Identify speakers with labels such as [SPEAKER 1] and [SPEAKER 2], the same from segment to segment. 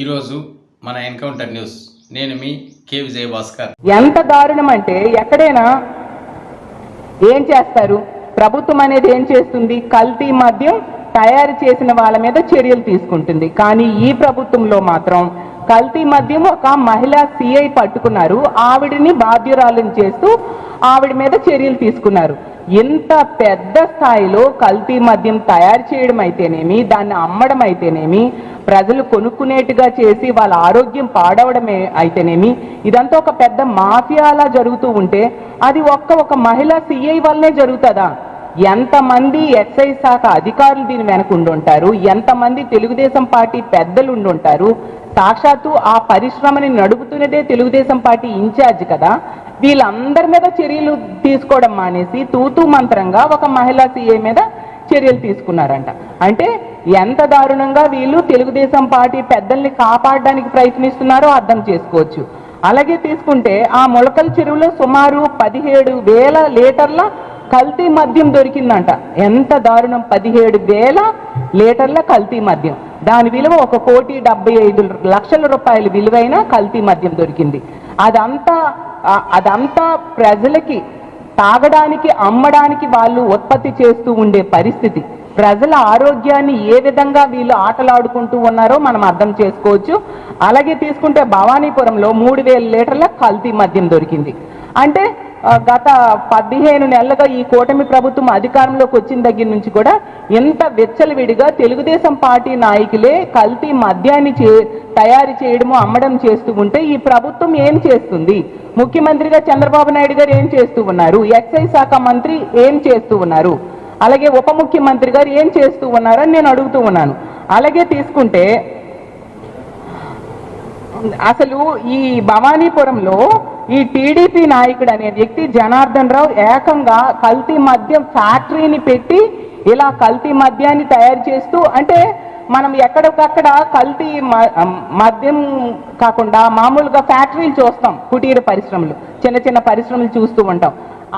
[SPEAKER 1] ఈరోజు మన encounter news. నేను మీ కే విజయ భాస్కర్
[SPEAKER 2] ఎంత దారుణం అంటే ఎక్కడైనా ఏం చేస్తారు? ప్రభుత్వం అనేది ఏం చేస్తుంది? కల్తీ మద్యం తయారు చేసిన వాళ్ళ మీద చర్యలు తీసుకుంటుంది. కానీ ఈ ప్రభుత్వంలో మాత్రం కల్తీ మద్యం ఒక మహిళా సిఐ పట్టుకున్నారు. ఆవిడని బాధ్యురాలను చేస్తూ ఆవిడ మీద చర్యలు తీసుకున్నారు. ఇంత పెద్ద స్థాయిలో కల్తీ మద్యం తయారు చేయడం అయితేనేమి దాన్ని అమ్మడం అయితేనేమి ప్రజలు కొనుక్కునేట్టుగా చేసి వాళ్ళ ఆరోగ్యం పాడవడమే అయితేనేమి ఇదంతా ఒక పెద్ద మాఫియాలా జరుగుతూ ఉంటే అది ఒక్క ఒక మహిళా సిఐ వల్లనే జరుగుతుందా? ఎంతమంది ఎక్సైజ్ శాఖ అధికారులు దీని వెనక ఉండుంటారు? ఎంతమంది తెలుగుదేశం పార్టీ పెద్దలు ఉండుంటారు? సాక్షాత్తు ఆ పరిశ్రమని నడుపుతున్నదే తెలుగుదేశం పార్టీ ఇన్ఛార్జ్ కదా? వీళ్ళందరి మీద చర్యలు తీసుకోవడం మానేసి తూతూ మంత్రంగా ఒక మహిళా సీఏ మీద చర్యలు తీసుకున్నారంట. అంటే ఎంత దారుణంగా వీళ్ళు తెలుగుదేశం పార్టీ పెద్దల్ని కాపాడడానికి ప్రయత్నిస్తున్నారో అర్థం చేసుకోవచ్చు. అలాగే తీసుకుంటే ఆ మొలకల చెరువులో సుమారు పదిహేడు వేల లీటర్ల కల్తీ మద్యం దొరికిందంట. ఎంత దారుణం! పదిహేడు వేల లీటర్ల కల్తీ మద్యం. దాని విలువ ఒక కోటి డెబ్బై ఐదు లక్షల రూపాయల విలువైన కల్తీ మద్యం దొరికింది. అదంతా అదంతా ప్రజలకి తాగడానికి అమ్మడానికి వాళ్ళు ఉత్పత్తి చేస్తూ ఉండే పరిస్థితి. ప్రజల ఆరోగ్యాన్ని ఏ విధంగా వీళ్ళు ఆటలాడుకుంటూ ఉన్నారో మనం అర్థం చేసుకోవచ్చు. అలాగే తీసుకుంటే భవానీపురంలో మూడు వేల లీటర్ల కల్తీ మద్యం దొరికింది. అంటే గత పదిహేను నెలలుగా ఈ కూటమి ప్రభుత్వం అధికారంలోకి వచ్చిన దగ్గర నుంచి కూడా ఎంత విచ్చలవిడిగా తెలుగుదేశం పార్టీ నాయకులే కల్తీ మద్యాన్ని చే తయారు చేయడము అమ్మడం చేస్తూ ఉంటే ఈ ప్రభుత్వం ఏం చేస్తుంది? ముఖ్యమంత్రిగా చంద్రబాబు నాయుడు గారు ఏం చేస్తూ ఉన్నారు? ఎక్సైజ్ శాఖ మంత్రి ఏం చేస్తూ ఉన్నారు? అలాగే ఉప ముఖ్యమంత్రి గారు ఏం చేస్తూ ఉన్నారని నేను అడుగుతూ ఉన్నాను. అలాగే తీసుకుంటే అసలు ఈ భవానీపురంలో ఈ టీడీపీ నాయకుడు అనే వ్యక్తి జనార్దన్ రావు ఏకంగా కల్తీ మద్యం ఫ్యాక్టరీని పెట్టి ఇలా కల్తీ మద్యాన్ని తయారు చేస్తూ అంటే మనం ఎక్కడికక్కడ కల్తీ మ- మద్యం కాకుండా మామూలుగా ఫ్యాక్టరీలు చూస్తాం కుటీర పరిశ్రమలు చిన్న చిన్న పరిశ్రమలు చూస్తూ ఉంటాం.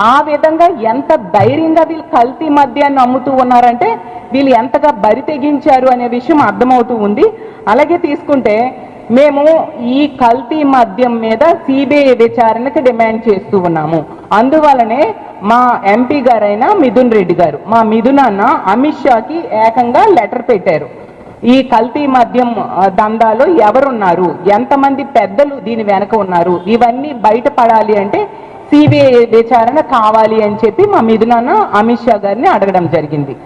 [SPEAKER 2] ఆ విధంగా ఎంత ధైర్యంగా వీళ్ళు కల్తీ మద్యాన్ని అమ్ముతూ ఉన్నారంటే వీళ్ళు ఎంతగా బరి తెగించారు అనే విషయం అర్థమవుతూ ఉంది. అలాగే తీసుకుంటే మేము ఈ కల్తీ మద్యం మీద సిబిఐ విచారణకు డిమాండ్ చేస్తూ ఉన్నాము. అందువలనే మా ఎంపీ గారైన మిథున్ రెడ్డి గారు మా మిథున్ అన్న అమిత్ షాకి ఏకంగా లెటర్ పెట్టారు. ఈ కల్తీ మద్యం దందాలో ఎవరున్నారు? ఎంతమంది పెద్దలు దీని వెనక ఉన్నారు? ఇవన్నీ బయటపడాలి అంటే సిబిఐ విచారణ కావాలి అని చెప్పి మా మిథునాన్న అమిత్ షా గారిని అడగడం జరిగింది.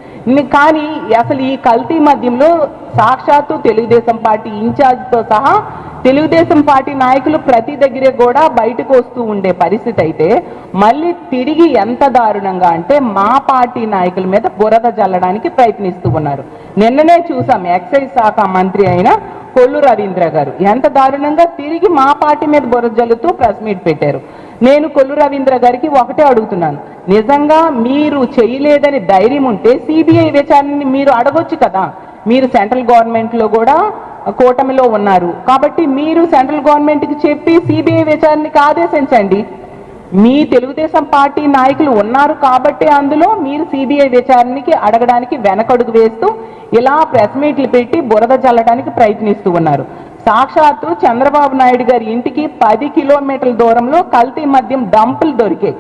[SPEAKER 2] కానీ అసలు ఈ కల్తీ మద్యంలో సాక్షాత్తు తెలుగుదేశం పార్టీ ఇన్ఛార్జ్తో సహా తెలుగుదేశం పార్టీ నాయకులు ప్రతి దగ్గరే కూడా బయటకు వస్తూ ఉండే పరిస్థితి అయితే మళ్ళీ తిరిగి ఎంత దారుణంగా అంటే మా పార్టీ నాయకుల మీద బురద జల్లడానికి ప్రయత్నిస్తూ ఉన్నారు. నిన్ననే చూసాం ఎక్సైజ్ శాఖ మంత్రి అయిన కొల్లు రవీంద్ర గారు. ఎంత దారుణంగా తిరిగి మా పార్టీ మీద బురద జల్లుతూ ప్రెస్ మీట్ పెట్టారు. నేను కొల్లు రవీంద్ర గారికి ఒకటే అడుగుతున్నాను. నిజంగా మీరు చేయలేదని ధైర్యం ఉంటే సిబిఐ విచారణని మీరు అడగొచ్చు కదా. మీరు సెంట్రల్ గవర్నమెంట్లో కూడా కూటమిలో ఉన్నారు. కాబట్టి మీరు సెంట్రల్ గవర్నమెంట్కి చెప్పి సిబిఐ విచారణకి ఆదేశించండి. మీ తెలుగుదేశం పార్టీ నాయకులు ఉన్నారు కాబట్టి అందులో మీరు సిబిఐ విచారణకి అడగడానికి వెనకడుగు వేస్తూ ఇలా ప్రెస్ మీట్లు పెట్టి బురద చల్లడానికి ప్రయత్నిస్తూ ఉన్నారు. సాక్షాత్తు చంద్రబాబు నాయుడు గారి ఇంటికి పది కిలోమీటర్ల దూరంలో కల్తీ మద్యం డంపులు దొరికాయి.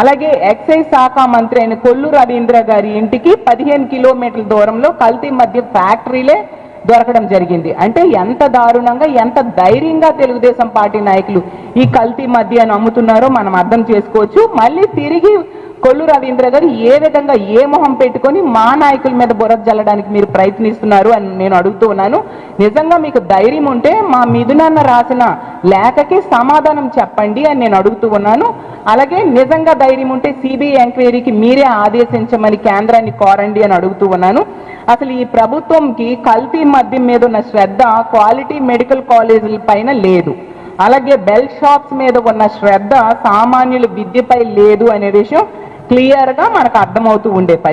[SPEAKER 2] అలాగే ఎక్సైజ్ శాఖ మంత్రి అయిన కొల్లు రవీంద్ర గారి ఇంటికి పదిహేను కిలోమీటర్ల దూరంలో కల్తీ మద్యం ఫ్యాక్టరీలే దొరకడం జరిగింది. అంటే ఎంత దారుణంగా ఎంత ధైర్యంగా తెలుగుదేశం పార్టీ నాయకులు ఈ కల్తీ మధ్య అమ్ముతున్నారో మనం అర్థం చేసుకోవచ్చు. మళ్ళీ తిరిగి కొల్లు రవీంద్ర గారు ఏ విధంగా ఏ మొహం పెట్టుకొని మా నాయకుల మీద బురద జల్లడానికి మీరు ప్రయత్నిస్తున్నారు అని నేను అడుగుతూ ఉన్నాను. నిజంగా మీకు ధైర్యం ఉంటే మా మిథునన్న రాసిన లేఖకి సమాధానం చెప్పండి అని నేను అడుగుతూ ఉన్నాను. అలాగే నిజంగా ధైర్యం ఉంటే సిబిఐ ఎంక్వైరీకి మీరే ఆదేశించమని కేంద్రాన్ని కోరండి అని అడుగుతూ ఉన్నాను. అసలు ఈ ప్రభుత్వంకి కల్తీ మద్యం మీద ఉన్న శ్రద్ధ క్వాలిటీ మెడికల్ కాలేజీల పైన లేదు. అలాగే బెల్ షాప్స్ మీద ఉన్న శ్రద్ధ సామాన్యుల విద్యపై లేదు అనే విషయం క్లియర్గా మనకు అర్థమవుతూ ఉండే పరిస్థితి